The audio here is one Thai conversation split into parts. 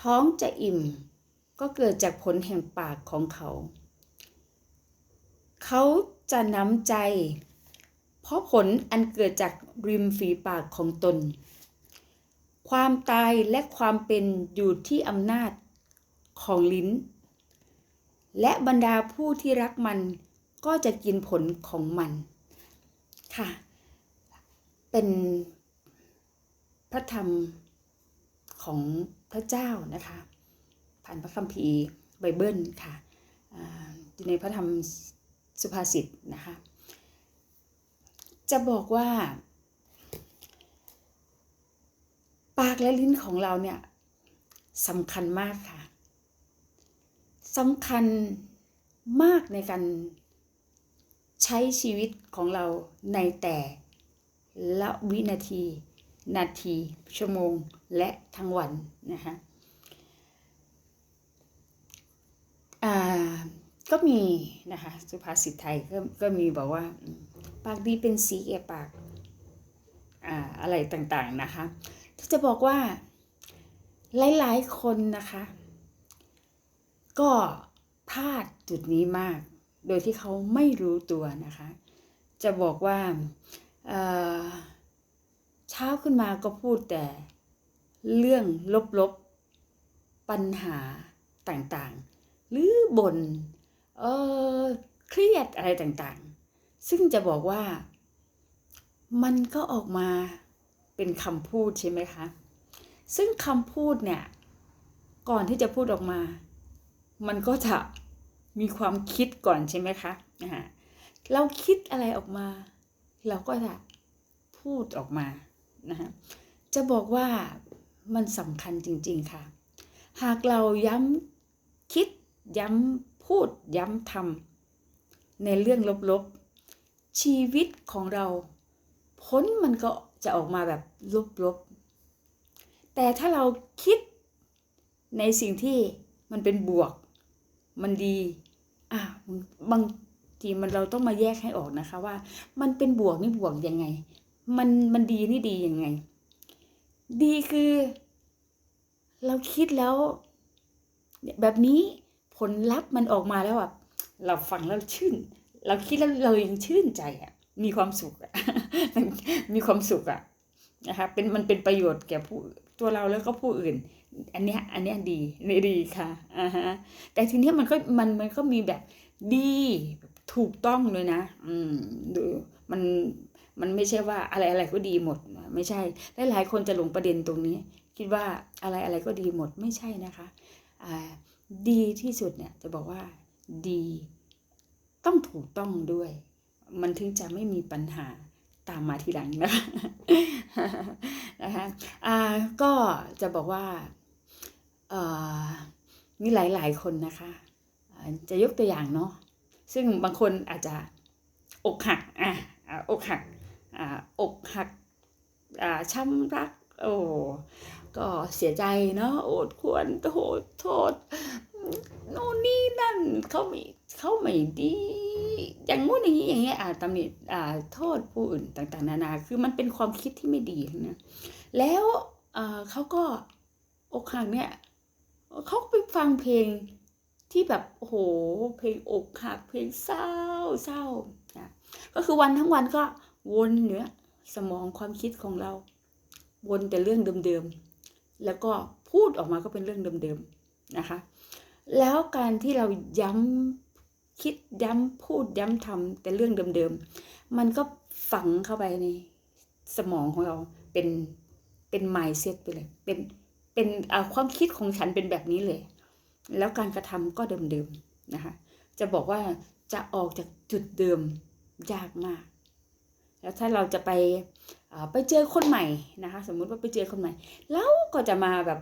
ท้องจะอิ่ม ก็เกิดจากผลแห่งปากของเขา เขาจะน้ำใจ เพราะผลอันเกิดจากริมฝีปากของตน ความตายและความเป็นอยู่ที่อำนาจของลิ้น และบรรดาผู้ที่รักมันก็จะกินผลของมันค่ะ เป็นพระธรรมของ พระเจ้านะคะ ผ่านพระคัมภีร์ไบเบิลค่ะอ่าอยู่ในพระธรรมสุภาษิตนะคะ จะบอกว่า ปากและลิ้นของเราเนี่ยสำคัญมากค่ะสำคัญมากในการใช้ชีวิตของเราในแต่ละวินาที นาที ชั่วโมง และทั้งวันนะคะก็มีนะคะสุภาษิตไทยก็ก็มีบอกว่า ปากดีเป็นสีแก่ปากอ่าอะไรต่างๆนะคะจะบอกว่าหลายๆคนนะคะ ก็พลาดจุดนี้มาก โดยที่เขาไม่รู้ตัวนะคะ จะบอกว่าเอ่อ เช้าขึ้นมาก็พูดแต่เรื่องลบๆ ปัญหาต่างๆ หรือบ่นเออเครียดอะไรต่างๆ ซึ่งจะบอกว่า มันก็ออกมาเป็นคำพูดใช่ไหมคะ ซึ่งคำพูดเนี่ย ก่อนที่จะพูดออกมา มันก็จะมีความคิดก่อนใช่ไหมคะนะฮะเราคิดอะไรออกมา เราก็จะพูดออกมา นะฮะจะบอกว่ามันสำคัญจริง ๆค่ะ หากเราย้ำคิดย้ำพูดย้ำทำในเรื่องลบๆ ชีวิตของเรา ผลมันก็จะออกมาแบบลบๆ แต่ถ้าเราคิดในสิ่งที่มันเป็นบวก มันดี อะบางทีมันเราต้องมาแยกให้ออกนะคะว่า มันเป็นบวกนี่บวกยังไง มันมันดีนี่ดียังไง ดีคือ เราคิดแล้วแบบนี้ผลลัพธ์มันออกมาแล้วอะเราฟังแล้วชื่น เราคิดแล้วเรายังชื่นใจอะ มีความสุขอะมีความสุขอะนะคะเป็นมันเป็นประโยชน์แก่ผู้ตัวเราแล้วก็ผู้อื่น อันเนี้ยอันเนี้ยดีนี่ดีค่ะอ่าฮะแต่ทีเนี้ยมันก็มันมันก็มีแบบดีถูกต้องเลยนะ อืมดูมัน มันไม่ใช่ว่าอะไรอะไรก็ดีหมด ไม่ใช่หลายๆคนจะหลงประเด็นตรงนี้ คิดว่าอะไรอะไรก็ดีหมดไม่ใช่นะคะดีที่สุดเนี่ยจะบอกว่าดี ต้องถูกต้องด้วย มันถึงจะไม่มีปัญหาตามมาทีหลังนะคะนะคะก็จะบอกว่าเอ่อมีหลายๆคนนะคะจะยกตัวอย่างเนาะซึ่งบางคนอาจจะอกหักอะอกหัก อกหักช้ำรัก โอ้ก็เสียใจเนาะโอดควรโทษโทษโน่นนี่นั่นเขาไม่เขาไม่ดี อย่างงู้นอย่างนี้อย่างเงี้ยอ่าตำหนิอ่าโทษผู้อื่นต่างๆ นานา คือมันเป็นความคิดที่ไม่ดีนะแล้วเขาก็อกหักเนี่ยเขาไปฟังเพลงที่แบบโอ้โหเพลงอกหักเพลงเศร้าเศร้านะก็คือวันทั้งวันก็ วนเนื้อสมองความคิดของเรา วนแต่เรื่องเดิมๆ แล้วก็พูดออกมาก็เป็นเรื่องเดิมๆนะคะ แล้วการที่เราย้ำคิดย้ำพูดย้ำทำแต่เรื่องเดิมๆ มันก็ฝังเข้าไปในสมองของเราเป็นเป็นไมเซ็ตไปเลย เป็นเป็นความคิดของฉันเป็นแบบนี้เลย แล้วการกระทำก็เดิมๆนะคะ จะบอกว่าจะออกจากจุดเดิมยากมาก แล้วถ้าเราจะไปไปเจอคนใหม่นะคะ สมมุติว่าไปเจอคนใหม่ แล้วก็จะมาแบบ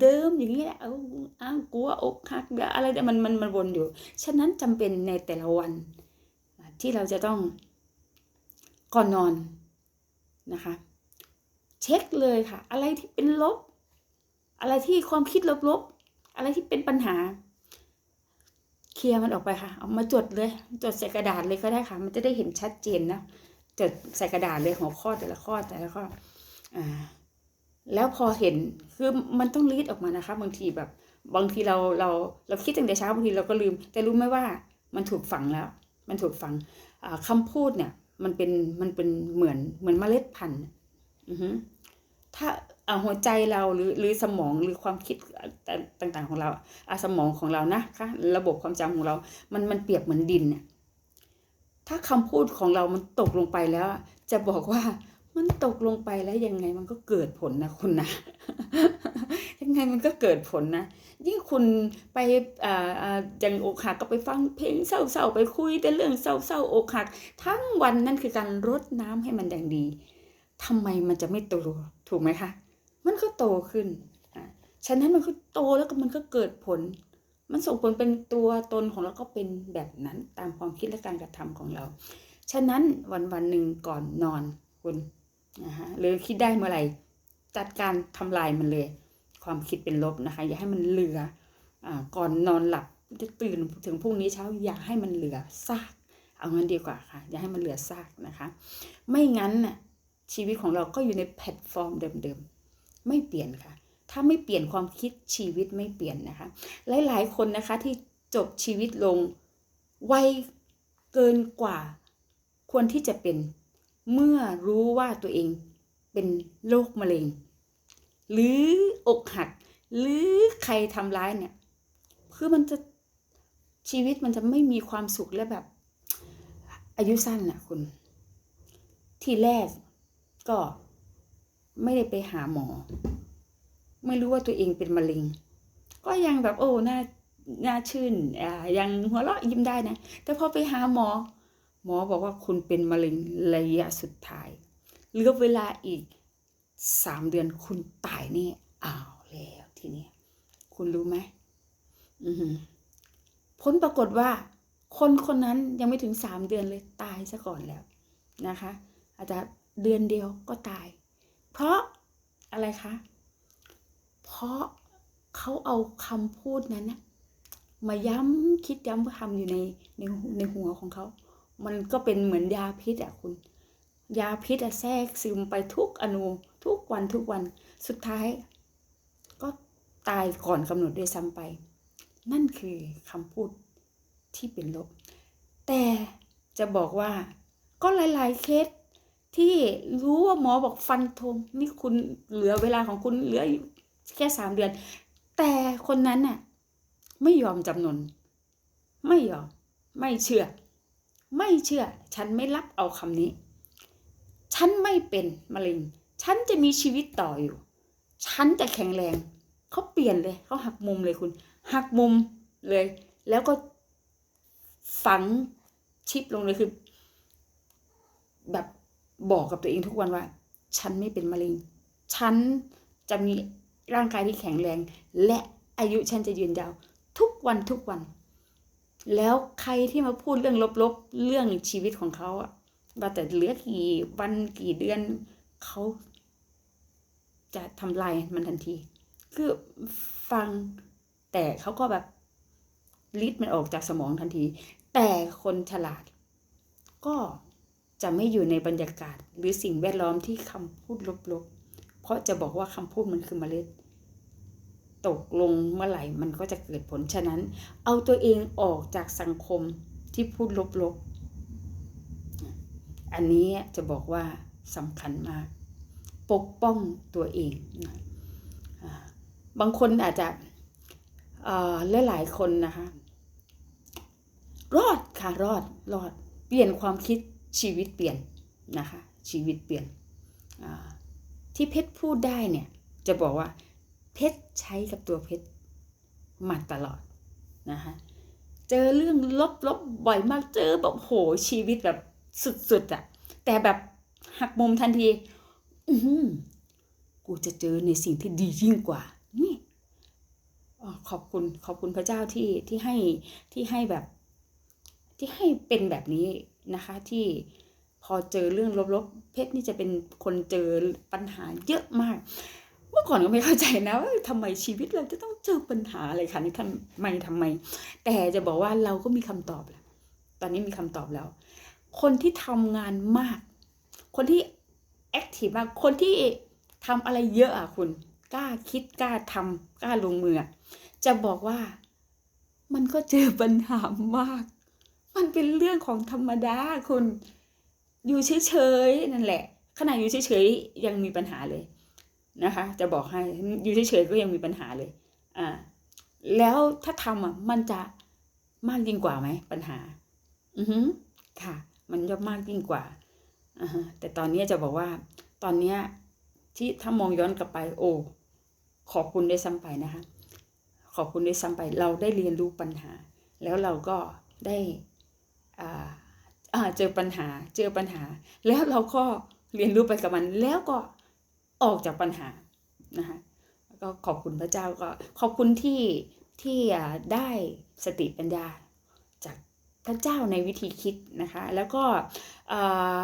เดิมๆอย่างนี้แหละเอาอ้าวกลัวอกหักอะไรแต่มันมันมันวนอยู่ ฉะนั้นจำเป็นในแต่ละวันที่เราจะต้องก่อนนอนนะคะ เช็คเลยค่ะ อะไรที่เป็นลบ อะไรที่ความคิดลบๆ อะไรที่เป็นปัญหา เคลียร์มันออกไปค่ะ เอามาจดเลย จดใส่กระดาษเลยก็ได้ค่ะ มันจะได้เห็นชัดเจนนะ จดใส่กระดาษเลยหัวข้อแต่ละข้อแต่ละข้ออ่าแล้วพอเห็นคือมันต้องรีดออกมานะคะบางทีแบบ บางทีเราเราเราคิดตั้งแต่เช้าบางทีเราก็ลืม แต่รู้ไหมว่ามันถูกฝังแล้ว มันถูกฝังอ่าคำพูดเนี่ย มันเป็นมันเป็นเหมือนเหมือนเมล็ดพันธุ์ถ้าอ่าหัวใจเราหรือหรือสมองหรือความคิดต่างๆของเราอาสมองของเรานะคะระบบความจำของเรา มันมันเปรียบเหมือนดินเนี่ย ถ้าคำพูดของเรามันตกลงไปแล้ว จะบอกว่ามันตกลงไปแล้วยังไงมันก็เกิดผลนะคุณนะ ยังไงมันก็เกิดผลนะ ยิ่งคุณไปอ่าอ่าอย่างอกหักก็ไปฟังเพลงเศร้าๆไปคุยแต่เรื่องเศร้าๆอกหัก ทั้งวันนั่นคือการรดน้ำให้มันอย่างดีทำไมมันจะไม่โตถูกไหมคะ มันก็โตขึ้นฉะนั้นมันก็โตแล้วก็มันก็เกิดผล มันส่งผลเป็นตัวตนของเราก็เป็นแบบนั้นตามความคิดและการกระทำของเรา ฉะนั้นวันวันหนึ่งก่อนนอนคุณนะฮะหรือคิดได้เมื่อไหร่จัดการทำลายมันเลย ความคิดเป็นลบนะคะ อย่าให้มันเหลืออ่าก่อนนอนหลับจะตื่นถึงพรุ่งนี้เช้าอย่าให้มันเหลือซากเอางั้นดีกว่าค่ะ อย่าให้มันเหลือซากนะคะ ไม่งั้นน่ะชีวิตของเราก็อยู่ในแพลตฟอร์มเดิมๆ ไม่เปลี่ยนค่ะ ถ้าไม่เปลี่ยนความคิดชีวิตไม่เปลี่ยนนะคะ หลาย ๆ คนนะคะที่จบชีวิตลงไวเกินกว่าควรที่จะเป็นเมื่อรู้ว่าตัวเองเป็นโรคมะเร็ง หรืออกหัก หรือใครทำร้ายเนี่ยคือมันจะชีวิตมันจะไม่มีความสุขและแบบ อายุสั้นน่ะคุณ ที่แรกก็ไม่ได้ไปหาหมอ ไม่รู้ว่าตัวเองเป็นมะเร็ง ก็ยังแบบโอ้หน้าหน้าชื่นอ่ายังหัวเราะยิ้มได้นะ แต่พอไปหาหมอ หมอบอกว่าคุณเป็นมะเร็งระยะสุดท้ายเหลือเวลาอีกสามเดือนคุณตายแน่อ้าวแล้วทีนี้คุณรู้ไหมอือหือผลปรากฏว่า คนคนนั้นยังไม่ถึงสามเดือนเลยตายซะก่อนแล้วนะคะ อาจจะเดือนเดียวก็ตาย เพราะอะไรคะ เพราะเขาเอาคำพูดนั้นนะมาย้ำคิดย้ำทำอยู่ในในในหัวของเขา มันก็เป็นเหมือนยาพิษอะคุณ ยาพิษอะแทรกซึมไปทุกอนูทุกวันทุกวัน สุดท้าย ก็ตายก่อนกำหนดด้วยซ้ำไป นั่นคือคำพูดที่เป็นลบ แต่จะบอกว่า ก็หลาย ๆ เคสที่รู้ว่าหมอบอกฟันธงนี่คุณเหลือเวลาของคุณเหลืออยู่ แค่สามเดือน แต่คนนั้นน่ะไม่ยอมจำนน ไม่ยอม ไม่เชื่อ ไม่เชื่อ ฉันไม่รับเอาคำนี้ ฉันไม่เป็นมะเร็ง ฉันจะมีชีวิตต่ออยู่ ฉันจะแข็งแรง เขาเปลี่ยนเลย เขาหักมุมเลยคุณ หักมุมเลย แล้วก็ฝังชิปลงเลยคือ แบบบอกกับตัวเองทุกวันว่า ฉันไม่เป็นมะเร็ง ฉันจะมี ร่างกายที่แข็งแรง และอายุฉันจะยืนยาว ทุกวันทุกวัน แล้วใครที่มาพูดเรื่องลบๆ เรื่องชีวิตของเขาอะว่าแต่เหลือกี่วันกี่เดือนเขาจะทำลายมันทันที คือฟังแต่เขาก็แบบลิดมันออกจากสมองทันที แต่คนฉลาด ก็จะไม่อยู่ในบรรยากาศหรือสิ่งแวดล้อมที่คำพูดลบๆ เพราะจะบอกว่าคำพูดมันคือเมล็ด ตกลงเมื่อไหร่มันก็จะเกิดผล ฉะนั้น เอาตัวเองออกจากสังคมที่พูดลบๆ อันนี้จะบอกว่าสำคัญมาก ปกป้องตัวเองบางคนอาจจะหลายๆคนนะคะ รอดค่ะรอดรอด เปลี่ยนความคิดชีวิตเปลี่ยนนะคะ ชีวิตเปลี่ยนอ่า ที่เพชรพูดได้เนี่ย จะบอกว่า เพชรใช้กับตัวเพชรมาตลอดนะคะเจอเรื่องลบๆบบ่อยมากเจอแบบโหชีวิตแบบสุดๆอะแต่แบบหักมุมทันที อือหือกูจะเจอในสิ่งที่ดียิ่งกว่า นี่ขอบคุณขอบคุณพระเจ้าที่ที่ให้ที่ให้แบบ ที่ให้เป็นแบบนี้นะคะที่ พอเจอเรื่องลบๆ เพชรนี่จะเป็นคนเจอปัญหาเยอะมาก เมื่อก่อนก็ไม่เข้าใจนะว่าทำไมชีวิตเราจะต้องเจอปัญหาอะไรคะนี่ทำไมทำไม แต่จะบอกว่าเราก็มีคำตอบแล้ว ตอนนี้มีคำตอบแล้ว คนที่ทำงานมาก คนที่แอคทีฟมาก คนที่ทำอะไรเยอะอะคุณ กล้าคิดกล้าทำกล้าลงมือ จะบอกว่ามันก็เจอปัญหามาก มันเป็นเรื่องของธรรมดาคุณ อยู่เฉยๆนั่นแหละ ขณะอยู่เฉยๆยังมีปัญหาเลยนะคะ จะบอกให้อยู่เฉยๆก็ยังมีปัญหาเลยอ่าแล้วถ้าทำอะมันจะมากยิ่งกว่าไหมปัญหา อือฮึค่ะ มันจะมากยิ่งกว่าอ่าแต่ตอนนี้จะบอกว่า ตอนเนี้ยที่ถ้ามองย้อนกลับไป โอ้ขอบคุณได้ซ้ำไปนะคะ ขอบคุณได้ซ้ำไป เราได้เรียนรู้ปัญหา แล้วเราก็ได้อ่า เจอปัญหาเจอปัญหา แล้วเราก็เรียนรู้ไปกับมันแล้วก็ออกจากปัญหานะคะก็ขอบคุณพระเจ้าก็ขอบคุณที่ที่อ่าได้สติปัญญาจากพระเจ้าในวิธีคิดนะคะ แล้วก็อ่า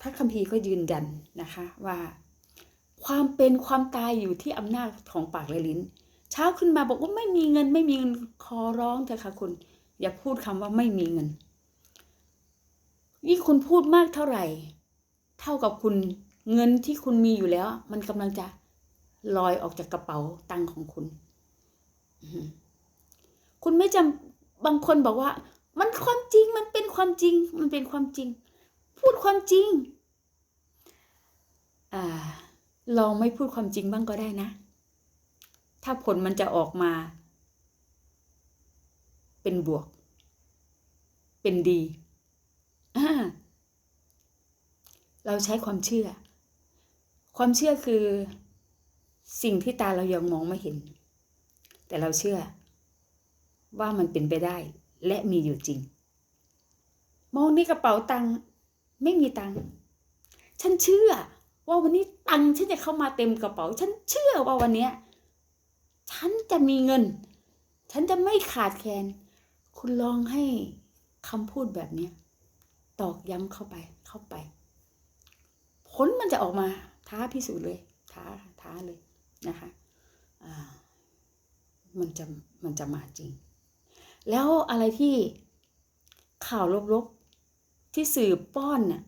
พระคัมภีร์ก็ยืนยันนะคะว่าความเป็นความตายอยู่ที่อำนาจของปากและลิ้น เช้าขึ้นมาบอกว่าไม่มีเงินไม่มีเงินขอร้องเถอะค่ะคุณ อย่าพูดคำว่าไม่มีเงิน ยิ่คุณพูดมากเท่าไหร่ เท่ากับคุณเงินที่คุณมีอยู่แล้ว มันกำลังจะลอยออกจากกระเป๋าตังค์ของคุณ คุณไม่จำบางคนบอกว่า มันความจริงมันเป็นความจริง มันเป็นความจริง พูดความจริงอลองไม่พูดความจริงบ้างก็ได้นะ ถ้าผลมันจะออกมา เป็นบวก เป็นดี เราใช้ความเชื่อ ความเชื่อคือสิ่งที่ตาเรายังมองไม่เห็น แต่เราเชื่อ ว่ามันเป็นไปได้ และมีอยู่จริง มองในกระเป๋าตังค์ไม่มีตังค์ฉันเชื่อ ว่าวันนี้ตังค์ฉันจะเข้ามาเต็มกระเป๋า ฉันเชื่อว่าวันนี้ฉันจะมีเงิน ฉันจะไม่ขาดแคลนคุณลองให้คำพูดแบบนี้ ตอกย้ำเข้าไปเข้าไป ผลมันจะออกมาท้าพิสูจน์เลย ท้าท้าเลยนะคะมันจะมันจะมาจริง แล้วอะไรที่ข่าวลบๆที่สื่อป้อนน่ะ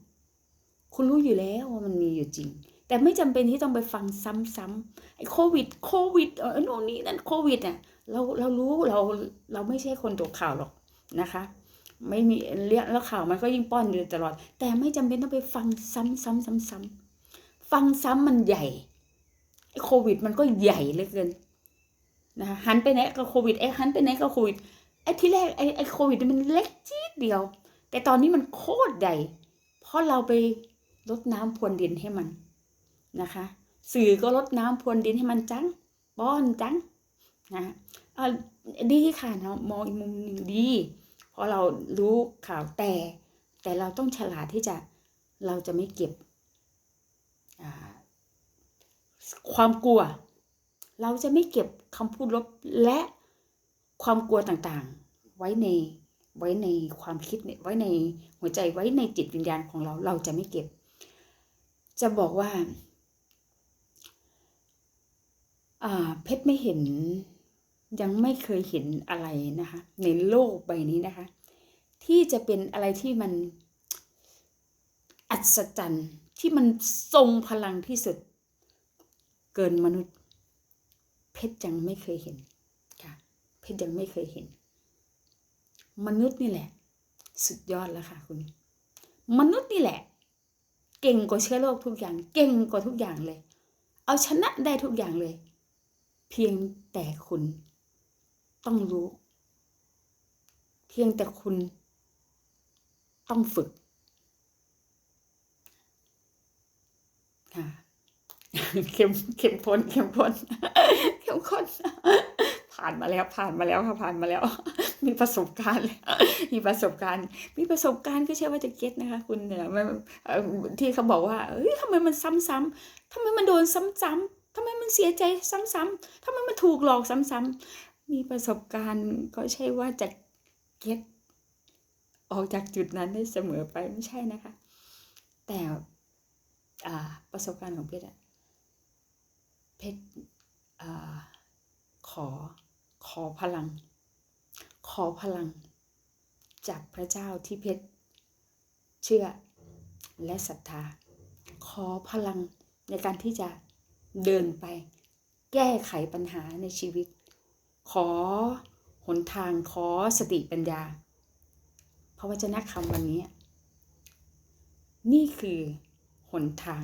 คุณรู้อยู่แล้วว่ามันมีอยู่จริง แต่ไม่จำเป็นที่ต้องไปฟังซ้ำๆไอ้โควิดโควิดเออโน่นนี่นั่นโควิดอะเราเรารู้เราเราไม่ใช่คนตกข่าวหรอกนะคะ ไม่มีเรียกแล้วข่าวมันก็ยิ่งป้อนอยู่ตลอด แต่ไม่จำเป็นต้องไปฟังซ้ำซ้ำซ้ำซ้ำฟังซ้ำมันใหญ่ไอ้โควิดมันก็ใหญ่เหลือเกินนะคะหันไปไหนก็โควิดไอ้หันไปไหนก็โควิดไอ้ที่แรกไอ้ไอ้โควิดมันเล็กจี๊ดเดียว แต่ตอนนี้มันโคตรใหญ่ เพราะเราไปลดน้ำพรวนดินให้มันนะคะ สื่อก็ลดน้ำพรวนดินให้มันจังป้อนจังนะอ่าดีค่ะเนาะมองอีกมุมหนึ่งดี พราะเรารู้ข่าวแต่แต่เราต้องฉลาดที่จะเราจะไม่เก็บความกลัว เราจะไม่เก็บคำพูดลบและความกลัวต่างๆ ไว้ในไว้ในความคิดไว้ในหัวใจไว้ในจิตวิญญาณของเราเราจะไม่เก็บ จะบอกว่าเพชรไม่เห็น ยังไม่เคยเห็นอะไรนะคะ ในโลกใบนี้นะคะ ที่จะเป็นอะไรที่มันอัศจรรย์ที่มันทรงพลังที่สุด เกินมนุษย์ เพชรยังไม่เคยเห็นค่ะ เพชรยังไม่เคยเห็น มนุษย์นี่แหละ สุดยอดแล้วค่ะคุณมนุษย์นี่แหละ เก่งกว่าเชื้อโรคทุกอย่าง เก่งกว่าทุกอย่างเลย เอาชนะได้ทุกอย่างเลย เพียงแต่คุณ ต้องรู้ เพียงแต่คุณต้องฝึก ค่ะเข้มเข้มข้นเข้มข้นเข้มข้นผ่านมาแล้วผ่านมาแล้วค่ะผ่านมาแล้ว มีประสบการณ์เลยมีประสบการณ์ มีประสบการณ์ก็เชื่อว่าจะเก็ตนะคะ คุณเนี่ยมันที่เขาบอกว่าเอ้ยทำไมมันซ้ำๆทำไมมันโดนซ้ำๆทำไมมันเสียใจซ้ำๆทำไมมันถูกหลอกซ้ำๆ มีประสบการณ์ก็ใช่ว่าจะเก็ตออกจากจุดนั้นได้เสมอไปไม่ใช่นะคะ แต่ประสบการณ์ของเพชรอะเพชรขอขอพลัง ขอพลัง จากพระเจ้าที่เพชรเชื่อและศรัทธา ขอพลังในการที่จะเดินไป แก้ไขปัญหาในชีวิต ขอหนทางขอสติปัญญา พระวจนะคำวันนี้ นี่คือหนทาง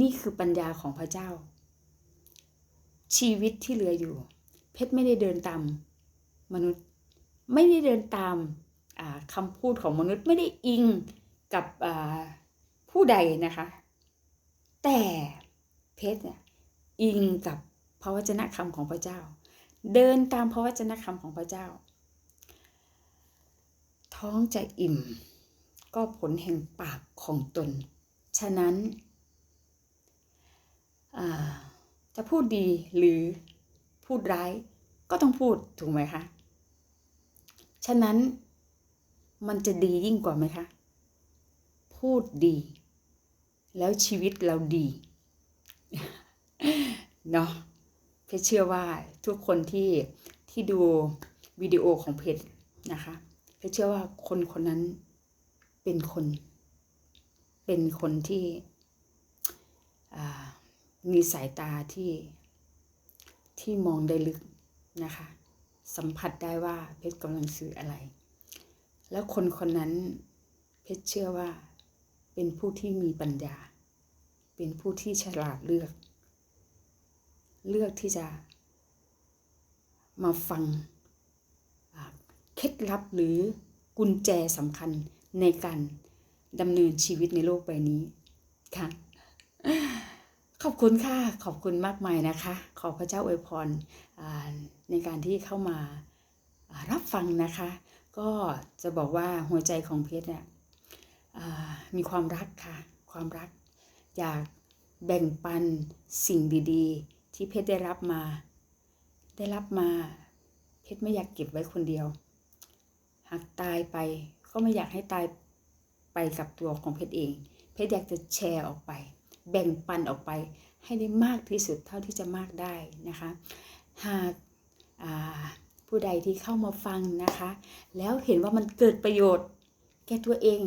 นี่คือปัญญาของพระเจ้า ชีวิตที่เหลืออยู่ เพชรไม่ได้เดินตามมนุษย์ไม่ได้เดินตามคำพูดของมนุษย์ไม่ได้อิงกับผู้ใดนะคะ แต่เพชรอิงกับพระวจนะคำของพระเจ้า เดินตามพระวจนะคำของพระเจ้า ท้องจะอิ่ม ก็ผลแห่งปากของตน ฉะนั้นจะพูดดีหรือพูดร้ายก็ต้องพูดถูกไหมคะ ฉะนั้นมันจะดียิ่งกว่าไหมคะ พูดดี แล้วชีวิตเราดี เนาะ เพชรเชื่อว่าทุกคนที่ที่ดูวิดีโอของเพชรนะคะเพชรเชื่อว่าคนคนนั้นเป็นคน เป็นคนที่มีสายตาที่ที่มองได้ลึกนะคะ สัมผัสได้ว่าเพชรกำลังสื่ออะไร แล้วคนคนนั้นเพชรเชื่อว่าเป็นผู้ที่มีปัญญา เป็นผู้ที่ฉลาดเลือก เลือกที่จะ มาฟังเคล็ดลับหรือกุญแจสำคัญในการดำเนินชีวิตในโลกใบนี้ค่ะ ขอบคุณค่ะ ขอบคุณมากมายนะคะ ขอพระเจ้าอวยพรในการที่เข้ามารับฟังนะคะ ก็จะบอกว่าหัวใจของเพชรเนี่ยมีความรักค่ะ ความรัก อยากแบ่งปันสิ่งดี ๆ ที่เพชรได้รับมา ได้รับมา เพชรไม่อยากเก็บไว้คนเดียว หากตายไปก็ไม่อยากให้ตายไปกับตัวของเพชรเอง เพชรอยากจะแชร์ออกไป แบ่งปันออกไป ให้ได้มากที่สุดเท่าที่จะมากได้นะคะ หากาผู้ใดที่เข้ามาฟังนะคะ แล้วเห็นว่ามันเกิดประโยชน์ แก่ตัวเอง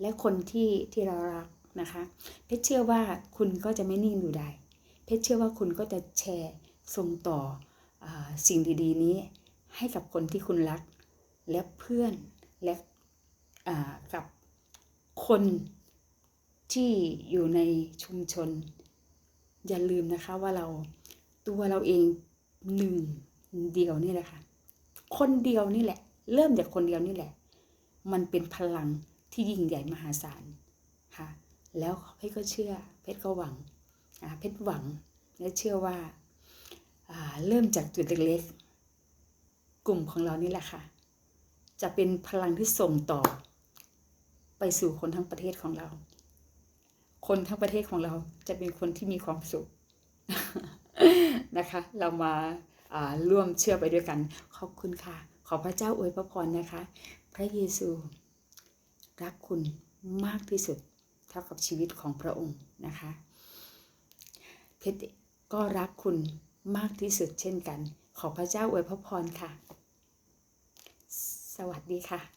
และคนที่ที่เรารักนะคะ เพชรเชื่อว่าคุณก็จะไม่นิ่งอยู่ได้ เพชรเชื่อว่าคุณก็จะแชร์ส่งต่ออสิ่งดีๆ นี้ให้กับคนที่คุณรัก และเพื่อนและกับคนที่อยู่ในชุมชน อย่าลืมนะคะว่าเราตัวเราเองหนึ่งเดียวนี่แหละค่ะ คนเดียวนี่แหละ เริ่มจากคนเดียวนี่แหละ มันเป็นพลังที่ยิ่งใหญ่มหาศาลค่ะ แล้วเพชรก็เชื่อ เพชรก็หวัง เพชรหวังและเชื่อว่าเริ่มจากจุดเล็กๆ กลุ่มของเรานี่แหละค่ะ จะเป็นพลังที่ส่งต่อ ไปสู่คนทั้งประเทศของเรา คนทั้งประเทศของเราจะเป็นคนที่มีความสุขนะคะ เรามาาร่วมเชื่อไปด้วยกัน ขอบคุณค่ะ ขอพระเจ้าอวยพระพรนะคะ พระเยซู รักคุณมากที่สุดเท่ากับชีวิตของพระองค์นะคะ เพชรก็รักคุณมากที่สุดเช่นกัน ขอพระเจ้าอวยพระพรค่ะ สวัสดีค่ะ